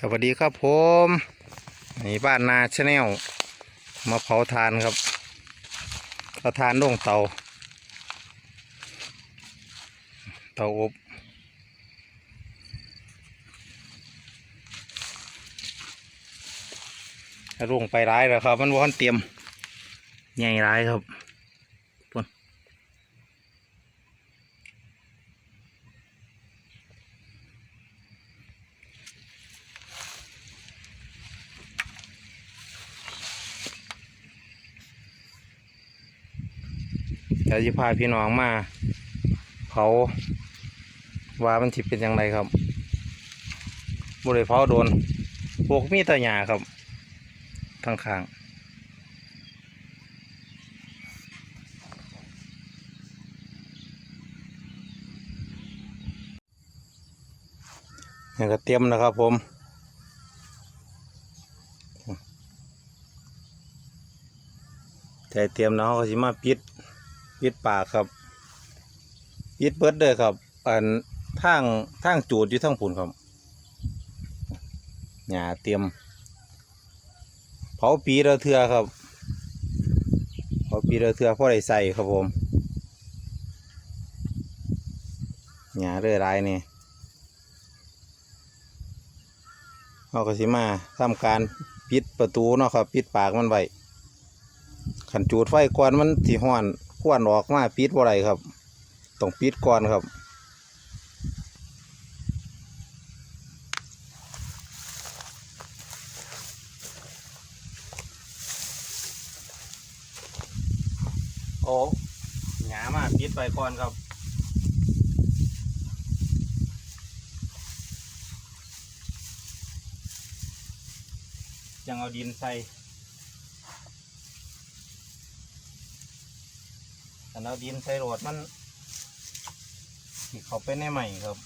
สวัสดีครับผมนี่บ้านนาชาแนลมาเผาทานครับเผาทานลงเตา เตาอบลงไปร้ายแล้วครับ มันวอนเตรียมใหญ่ร้ายครับ เดี๋ยวจะพาพี่น้องมาเผาว่ามันถิเป็นยังไงครับบริเผาโดนพวกมีตะหยาครับทางข้างนี่ก็เตรียมนะครับผมใจเตรียมแล้วเขาก็สิมาปิด ปิดปากครับปิดเบิดเด้อครับ อันทางทางจูดอยู่ทางผุนครับหญ้าเตรียม เผาปีละเทือครับ เผาปีละเทือพ่อได้ใส่ครับผมหญ้าเรื่อยไรนี่เขาก็สิมาทำการปิดประตูเนาะครับ ปิดปากมันไว้ขันจูดไฟก่อนมันสิห้อน ควนออกมาปิดบ่ไรครับต้องปิดก่อนครับโอ้หงามาปิดไปก่อนครับยังเอาดินใส่ แต่เอาดินใส่โรดมันที่เขาไปในใหม่ครับ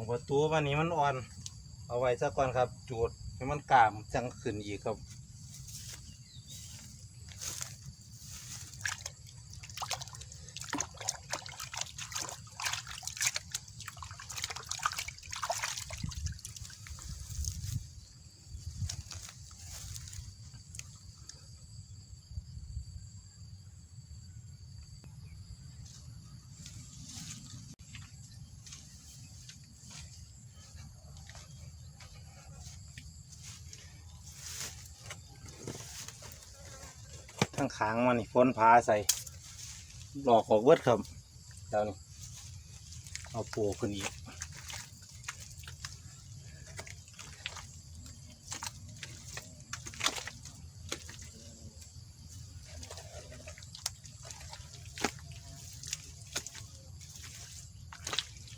ของประตูวันนี้มันอ่อน เอาไว้ซะก่อนครับ จูดให้มันกล้ามจังขึ้นอีกครับ งขางมันนี่ฝนพาใส่หลอกออกเวิดครับเดี๋ยวนี้เอาปูขึ้นอีก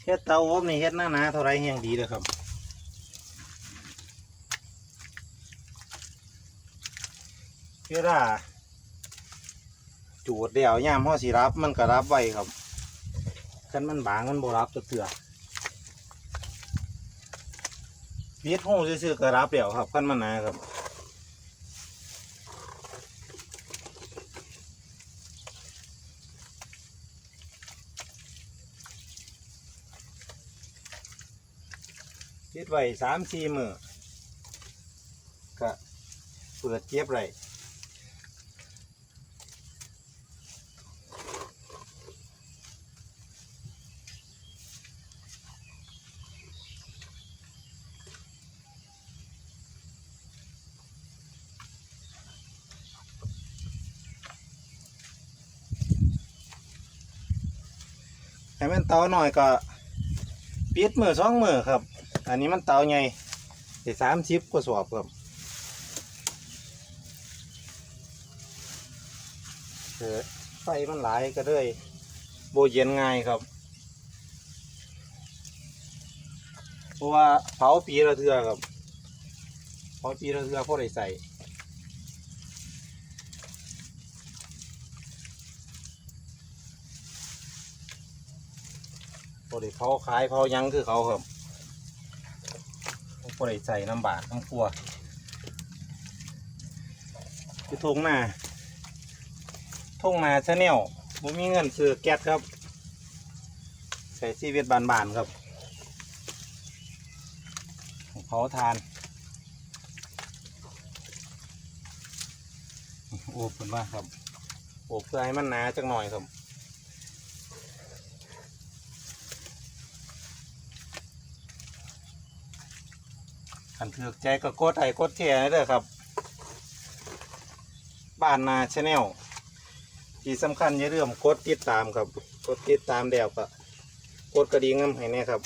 เฮ็ดเตาอบนี่เฮ็ดหน้าหนาเท่าไรแห่งดีเลยครับเวลา จูดเดี่ยวย่ามห่อสีรับมันก็รับไว้ครับคันมันบางมันบ่รับจะเตือพีดหูซื่อๆก็รับเดี่ยวครับคันมันหนาครับพีดไว้สามสี่มือก็เปิดเจ็บไร ให้มันเตาหน่อยก็ปิดมือสองมือครับ อันนี้มันเตาใหญ่ได้สามสิบกว่าสอบครับเออไฟมันหลายก็เลยโบเย็นง่ายครับเพราะว่าเผาปีละเทือครับเผาปีละเทือพอได้ใส่ พอได้เขาขายเขายั้งคือเขาครับพอได้ใส่น้ำบาดน้ำครัวคือทงหน้าทงหน้าชาแนลผมมีเงินซื้อแก๊สครับ ใส่ชีเวิตบานๆครับเผาทานโอ้เป็นว่าครับโอบเพื่อให้มันหนาจักหน่อยครับ ขันถือกใจก็กดไอ้กดแชร์ให้เด้อครับ บ้านนาชาแนลที่สำคัญอย่าลืมกดติดตามครับ กดติดตามแล้วก็กดกระดิ่งให้แน่ครับ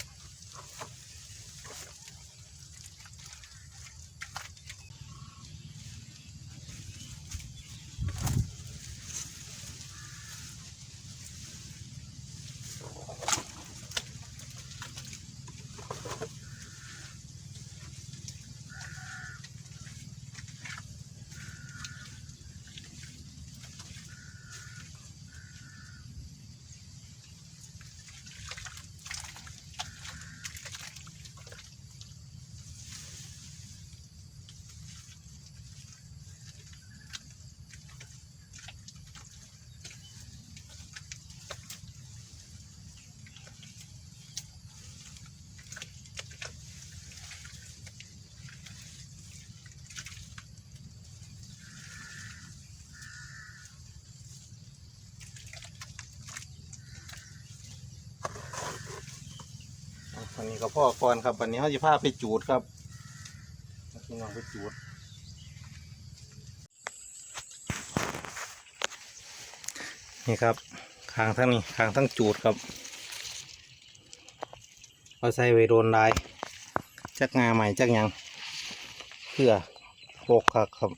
นนี้ก็พ่อก่อนครับวันนี้เขาจะพาไปจูดครับพี่น้องไปจูดนี่ครับคางทั้งนี้คางทั้งจูดครับเอาใส่ไวโดนลาย จักงาใหม่จักยังเพื่อโปกครับครับ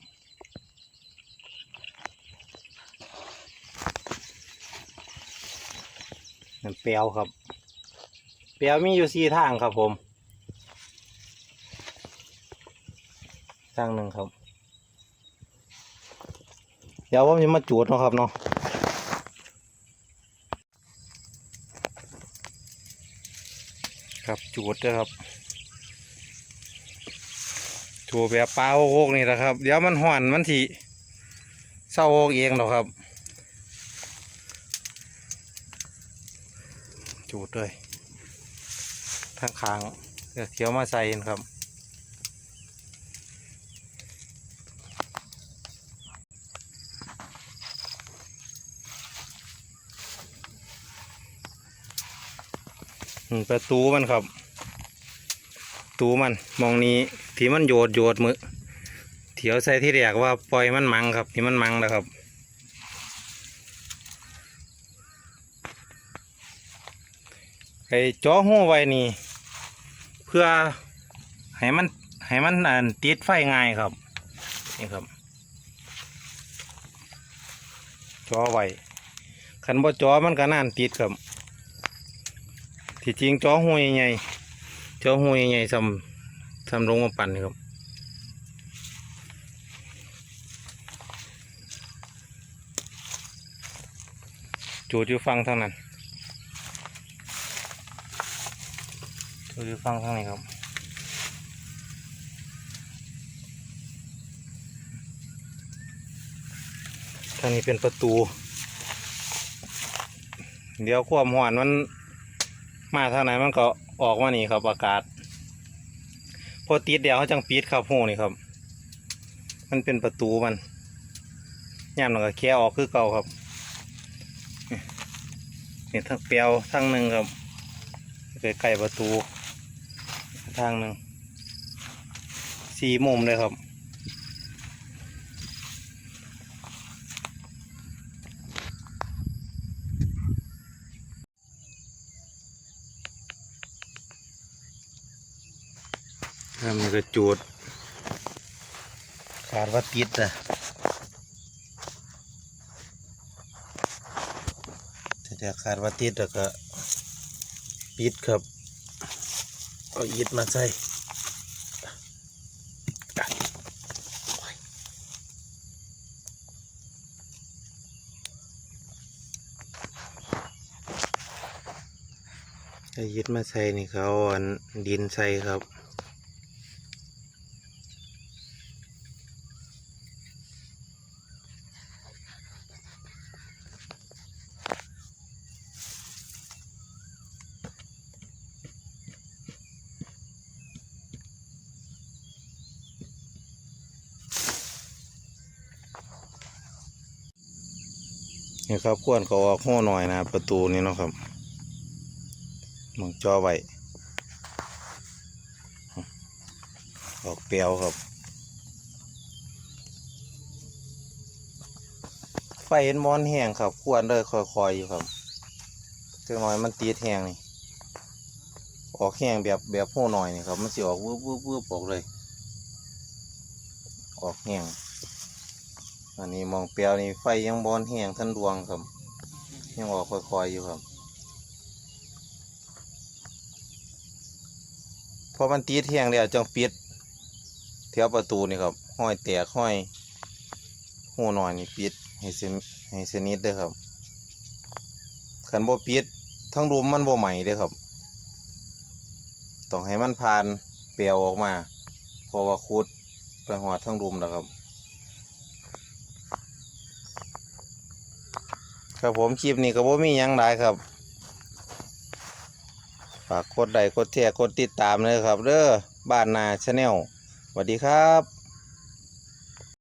นั่นเปลียวครับ เปลียวมีอยู่สี่ทางครับผม ทางหนึ่งครับ เดี๋ยวผมจะมาจูดเนาะครับเนาะครับจูดเด้อครับจูแบบปลาโอกนี่แหละครับ เดี๋ยวมันห่อนมันทีเศร้าโอกเองหรอกครับ จูดเลย ทางคางเดี๋ยวเขียวมาใส่ครับประตูมันครับ ตูมันมองนี้ที่มันโยดโยดมือเถียวใส่ที่เรียกว่าปล่อยมันมังครับที่มันมังนะครับไอ้จอหูไว้นี่ เพื่อให้มันให้มันอ่านติดไฟง่ายครับนี่ครับจอไว้ขันบ่จอมันก็น่านติดครับ ที่จริงจอหูใหญ่จอหูใหญ่ๆซ้ำซ้ำลงมาปั่นครับจูดอยู่ฟังทางนั้น จูดูฟังทางนี้ครับทางนี้เป็นประตู เดี๋ยวความหวานมันมาทางไหนมันก็ออกมานี่ครับอากาศ พอติดเดี๋ยวเขาจังปิดครับหูนี่ครับ มันเป็นประตูมันย่ามหนังก็แค่ออกคือเก่าครับนี่ทั้งเปียวทั้งหนึ่งครับใกล้ๆประตู ทางหนึ่งสีมุมเลยครับ ถ้ากระจูดขาดว่าติดอะถ้าขาดว่าติดแล้วก็ปิดครับ เอาอิดมาใส่เอาอิดมาใส่นี่เขาเอาอันดินใส่ครับ นี่ครับควรเขาออกหัวหน่อยนะประตูนี้เนาะครับมองจอไว้ออกเปรียวครับ ไฟเห็นมอนแห้งครับ ควรเลยค่อยๆอยู่ครับจังน้อยมันตีดแห้งนี่ออกแห้งแบบแบบหัวหน่อยนี่ครับ มันสิออกวืบวืบวืบออกเลย ออกแห้ง อันนี้มองเปียวนี่ไฟยังบอนแห้งท่านดวงครับ ยังออกค่อยๆอยู่ครับพอมันตีแห้งแล้วจังปิดแถวประตูนี่ครับห้อยแตกห้อยหูหน่อยนี่ปิดให้เสนให้สนิทเด้อครับขันบ่ปิดทั้งรูมมันบ่ใหม่เด้อครับต้องให้มันผ่านเปียวออกมาเพราะว่าคุดไปหอดทั้งรูมแล้วครับ ครับผมคลิปนี้ก็บ่มียังหลายครับ ฝากกดไลค์กดแชร์กดติดตามเลยครับเด้อบ้านนาชาแนลสวัสดีครับ